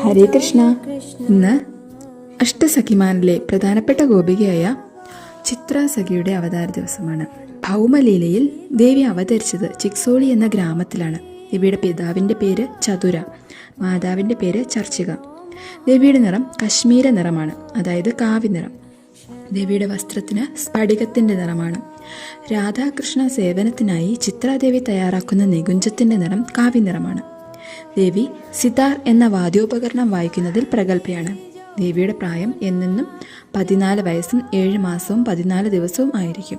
ഹരേ കൃഷ്ണ. ഇന്ന് അഷ്ടസഖിമാനിലെ പ്രധാനപ്പെട്ട ഗോപികയായ ചിത്രാസഖിയുടെ അവതാര ദിവസമാണ്. ഭൗമലീലയിൽ ദേവി അവതരിച്ചത് ചിക്സോളി എന്ന ഗ്രാമത്തിലാണ്. ദേവിയുടെ പിതാവിന്റെ പേര് ചതുര മാതാവിന്റെ പേര് ചർച്ചിക. ദേവിയുടെ നിറം കശ്മീര നിറമാണ് അതായത് കാവി നിറം. ദേവിയുടെ വസ്ത്രത്തിന് സ്ഫടികത്തിന്റെ നിറമാണ്. രാധാകൃഷ്ണ സേവനത്തിനായി ചിത്രാദേവി തയ്യാറാക്കുന്ന നികുഞ്ചത്തിന്റെ നിറം കാവ്യ നിറമാണ്. ദേവി സിതാർ എന്ന വാദ്യോപകരണം വായിക്കുന്നതിൽ പ്രഗത്ഭയാണ്. ദേവിയുടെ പ്രായം എന്നെന്നും പതിനാല് വയസ്സും ഏഴ് മാസവും പതിനാല് ദിവസവും ആയിരിക്കും.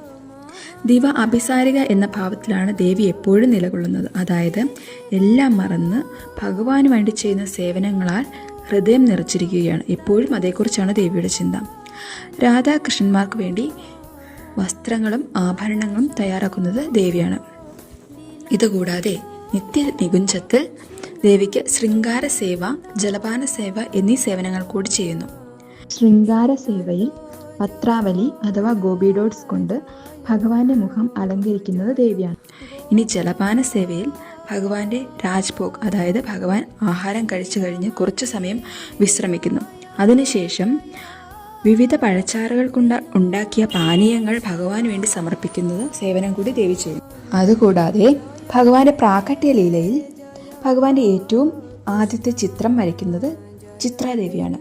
ദിവ അഭിസാരിക എന്ന ഭാവത്തിലാണ് ദേവി എപ്പോഴും നിലകൊള്ളുന്നത്. അതായത് എല്ലാം മറന്ന് ഭഗവാന് വേണ്ടി ചെയ്യുന്ന സേവനങ്ങളാൽ ഹൃദയം നിറച്ചിരിക്കുകയാണ്. എപ്പോഴും അതേക്കുറിച്ചാണ് ദേവിയുടെ ചിന്ത. രാധാകൃഷ്ണന്മാർക്ക് വേണ്ടി വസ്ത്രങ്ങളും ആഭരണങ്ങളും തയ്യാറാക്കുന്നത് ദേവിയാണ്. ഇതുകൂടാതെ നിത്യ നികുഞ്ചത്തിൽ ദേവിക്ക് ശൃംഗാര സേവ ജലപാന സേവ എന്നീ സേവനങ്ങൾ കൂടി ചെയ്യുന്നു. ശൃംഗാര സേവയിൽ പത്രാവലി അഥവാ ഗോപി ഡോട്ട്സ് കൊണ്ട് ഭഗവാന്റെ മുഖം അലങ്കരിക്കുന്നത് ദേവിയാണ്. ഇനി ജലപാന സേവയിൽ ഭഗവാന്റെ രാജ്ഭോഗ് അതായത് ഭഗവാൻ ആഹാരം കഴിച്ചു കഴിഞ്ഞ് കുറച്ചു സമയം വിശ്രമിക്കുന്നു. അതിനുശേഷം വിവിധ പഴച്ചാറുകൾ കൊണ്ട് ഉണ്ടാക്കിയ പാനീയങ്ങൾ ഭഗവാന് വേണ്ടി സമർപ്പിക്കുന്നത് സേവനം കൂടി ദേവി ചെയ്യും അതുകൂടാതെ ഭഗവാന്റെ പ്രാകട്യ ലീലയിൽ ഭഗവാന്റെ ഏറ്റവും ആദ്യത്തെ ചിത്രം വരയ്ക്കുന്നത് ചിത്രാദേവിയാണ്.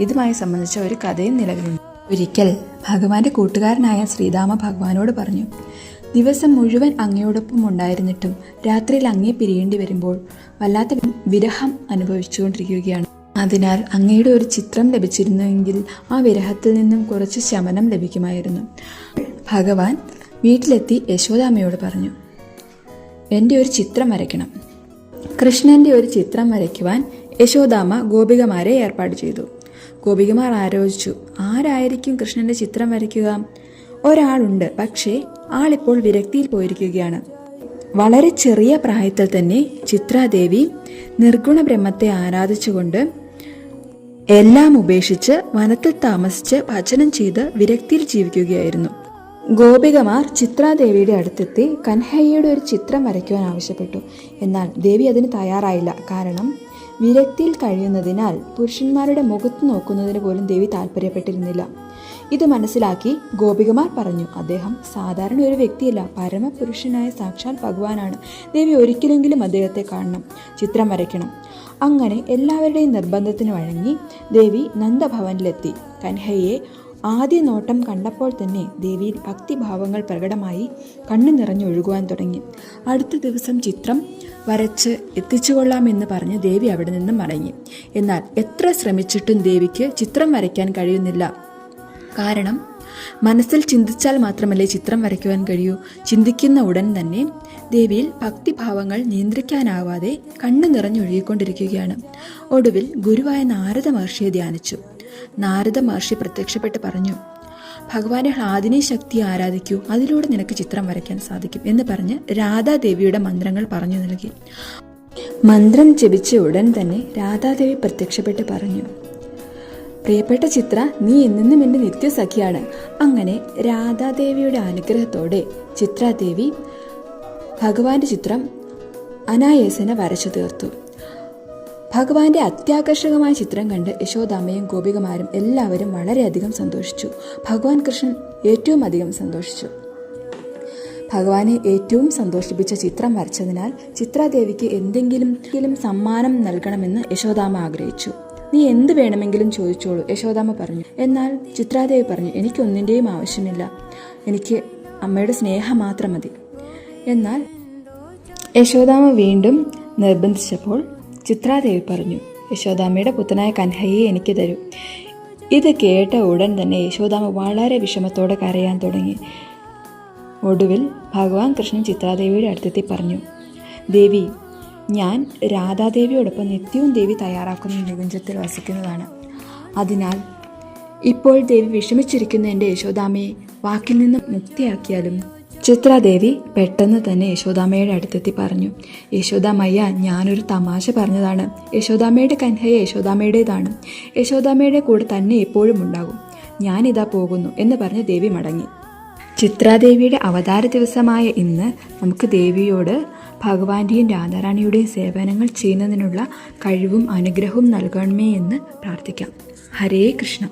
ഇതുമായി സംബന്ധിച്ച ഒരു കഥയും നിലവിലുണ്ട്. ഒരിക്കൽ ഭഗവാന്റെ കൂട്ടുകാരനായ ശ്രീരാമ ഭഗവാനോട് പറഞ്ഞു ദിവസം മുഴുവൻ അങ്ങയോടൊപ്പം ഉണ്ടായിരുന്നിട്ടും രാത്രിയിൽ അങ്ങേ പിരിയേണ്ടി വരുമ്പോൾ വല്ലാത്ത വിരഹം അനുഭവിച്ചുകൊണ്ടിരിക്കുകയാണ്. അതിനാൽ അങ്ങയുടെ ഒരു ചിത്രം ലഭിച്ചിരുന്നുവെങ്കിൽ ആ വിരഹത്തിൽ നിന്നും കുറച്ച് ശമനം ലഭിക്കുമായിരുന്നു. ഭഗവാൻ വീട്ടിലെത്തി യശോദാമ്മയോട് പറഞ്ഞു എന്റെ ഒരു ചിത്രം വരയ്ക്കണം. കൃഷ്ണന്റെ ഒരു ചിത്രം വരയ്ക്കുവാൻ യശോദാമ്മ ഗോപികമാരെ ഏർപ്പാട് ചെയ്തു. ഗോപികമാർ ആലോചിച്ചു ആരായിരിക്കും കൃഷ്ണന്റെ ചിത്രം വരയ്ക്കുക? ഒരാളുണ്ട് പക്ഷേ ആളിപ്പോൾ വിരക്തിയിൽ പോയിരിക്കുകയാണ്. വളരെ ചെറിയ പ്രായത്തിൽ തന്നെ ചിത്രാദേവി നിർഗുണ ബ്രഹ്മത്തെ ആരാധിച്ചുകൊണ്ട് എല്ലാം ഉപേക്ഷിച്ച് വനത്തിൽ താമസിച്ച് ഭജനം ചെയ്ത് വിരക്തിയിൽ ജീവിക്കുകയായിരുന്നു. ഗോപികമാർ ചിത്രാദേവിയുടെ അടുത്തെത്തി കൻഹയ്യയുടെ ഒരു ചിത്രം വരയ്ക്കുവാൻ ആവശ്യപ്പെട്ടു. എന്നാൽ ദേവി അതിന് തയ്യാറായില്ല. കാരണം വിരക്തിയിൽ കഴിയുന്നതിനാൽ പുരുഷന്മാരുടെ മുഖത്ത് നോക്കുന്നതിന് പോലും ദേവി താല്പര്യപ്പെട്ടിരുന്നില്ല. ഇത് മനസ്സിലാക്കി ഗോപികമാർ പറഞ്ഞു അദ്ദേഹം സാധാരണ ഒരു വ്യക്തിയല്ല. പരമപുരുഷനായ സാക്ഷാൽ ഭഗവാനാണ്. ദേവി ഒരിക്കലെങ്കിലും അദ്ദേഹത്തെ കാണണം. ചിത്രം വരയ്ക്കണം. അങ്ങനെ എല്ലാവരുടെയും നിർബന്ധത്തിന് വഴങ്ങി ദേവി നന്ദഭവനിലെത്തി. കൻഹയെ ആദ്യ നോട്ടം കണ്ടപ്പോൾ തന്നെ ദേവിയിൽ ഭക്തിഭാവങ്ങൾ പ്രകടമായി കണ്ണു നിറഞ്ഞൊഴുകുവാൻ തുടങ്ങി. അടുത്ത ദിവസം ചിത്രം വരച്ച് എത്തിച്ചുകൊള്ളാമെന്ന് പറഞ്ഞ് ദേവി അവിടെ നിന്നും മടങ്ങി. എന്നാൽ എത്ര ശ്രമിച്ചിട്ടും ദേവിക്ക് ചിത്രം വരയ്ക്കാൻ കഴിയുന്നില്ല. കാരണം മനസ്സിൽ ചിന്തിച്ചാൽ മാത്രമല്ലേ ചിത്രം വരയ്ക്കുവാൻ കഴിയൂ. ചിന്തിക്കുന്ന ഉടൻ തന്നെ ദേവിയിൽ ഭക്തിഭാവങ്ങൾ നിയന്ത്രിക്കാനാവാതെ കണ്ണു നിറഞ്ഞൊഴുകിക്കൊണ്ടിരിക്കുകയാണ്. ഒടുവിൽ ഗുരുവായ നാരദ മഹർഷിയെ ധ്യാനിച്ചു. നാരദ മഹർഷി പ്രത്യക്ഷപ്പെട്ട് പറഞ്ഞു ഭഗവാന്റെ ഹ്ലാദിനി ശക്തി ആരാധിക്കൂ. അതിലൂടെ നിനക്ക് ചിത്രം വരയ്ക്കാൻ സാധിക്കും എന്ന് പറഞ്ഞ് രാധാദേവിയുടെ മന്ത്രങ്ങൾ പറഞ്ഞു നൽകി. മന്ത്രം ജപിച്ച ഉടൻ തന്നെ രാധാദേവി പ്രത്യക്ഷപ്പെട്ട് പറഞ്ഞു പ്രിയപ്പെട്ട ചിത്ര നീ എന്നെന്നും എന്റെ നിത്യസഖിയാണ് അങ്ങനെ രാധാദേവിയുടെ അനുഗ്രഹത്തോടെ ചിത്രാദേവി ഭഗവാന്റെ ചിത്രം അനായാസന വരച്ചു തീർത്തു. ഭഗവാന്റെ അത്യാകർഷകമായ ചിത്രം കണ്ട് യശോദാമ്മയും ഗോപികമാരും എല്ലാവരും വളരെയധികം സന്തോഷിച്ചു. ഭഗവാൻ കൃഷ്ണൻ ഏറ്റവും അധികം സന്തോഷിച്ചു. ഭഗവാനെ ഏറ്റവും സന്തോഷിപ്പിച്ച ചിത്രം വരച്ചതിനാൽ ചിത്രാദേവിക്ക് എന്തെങ്കിലും എന്തെങ്കിലും സമ്മാനം നൽകണമെന്ന് യശോദാമ്മ ആഗ്രഹിച്ചു. നീ എന്ത് വേണമെങ്കിലും ചോദിച്ചോളൂ യശോദാമ്മ പറഞ്ഞു. എന്നാൽ ചിത്രാദേവി പറഞ്ഞു എനിക്കൊന്നിന്റെയും ആവശ്യമില്ല. എനിക്ക് അമ്മയുടെ സ്നേഹം മാത്രം മതി. എന്നാൽ യശോദാമ വീണ്ടും നിർബന്ധിച്ചപ്പോൾ ചിത്രാദേവി പറഞ്ഞു യശോദാമയുടെ പുത്തനായ കൻഹയെ എനിക്ക് തരൂ. ഇത് കേട്ട ഉടൻ തന്നെ യശോദാമ വളരെ വിഷമത്തോടെ കരയാൻ തുടങ്ങി. ഒടുവിൽ ഭഗവാൻ കൃഷ്ണൻ ചിത്രാദേവിയുടെ അടുത്തെത്തി പറഞ്ഞു ദേവി ഞാൻ രാധാദേവിയോടൊപ്പം നിത്യവും ദേവി തയ്യാറാക്കുന്ന നികുഞ്ചത്തിൽ വസിക്കുന്നതാണ്. അതിനാൽ ഇപ്പോൾ ദേവി വിഷമിച്ചിരിക്കുന്ന എന്റെ യശോദാമയെ വാക്കിൽ നിന്ന് മുക്തിയാക്കിയാലും ചിത്രാദേവി പെട്ടെന്ന് തന്നെ യശോദാമയുടെ അടുത്തെത്തി പറഞ്ഞു യശോദാമയ്യ ഞാനൊരു തമാശ പറഞ്ഞതാണ്. യശോദാമയുടെ കൻഹയ യശോദാമയുടേതാണ്. യശോദാമയുടെ കൂടെ തന്നെ എപ്പോഴും ഉണ്ടാകും. ഞാനിതാ പോകുന്നു എന്ന് പറഞ്ഞ് ദേവി മടങ്ങി. ചിത്രാദേവിയുടെ അവതാര ദിവസമായ ഇന്ന് നമുക്ക് ദേവിയോട് ഭഗവാന്റെയും രാധാറാണിയുടെയും സേവനങ്ങൾ ചെയ്യുന്നതിനുള്ള കഴിവും അനുഗ്രഹവും നൽകണമേ എന്ന് പ്രാർത്ഥിക്കാം. ഹരേ കൃഷ്ണ.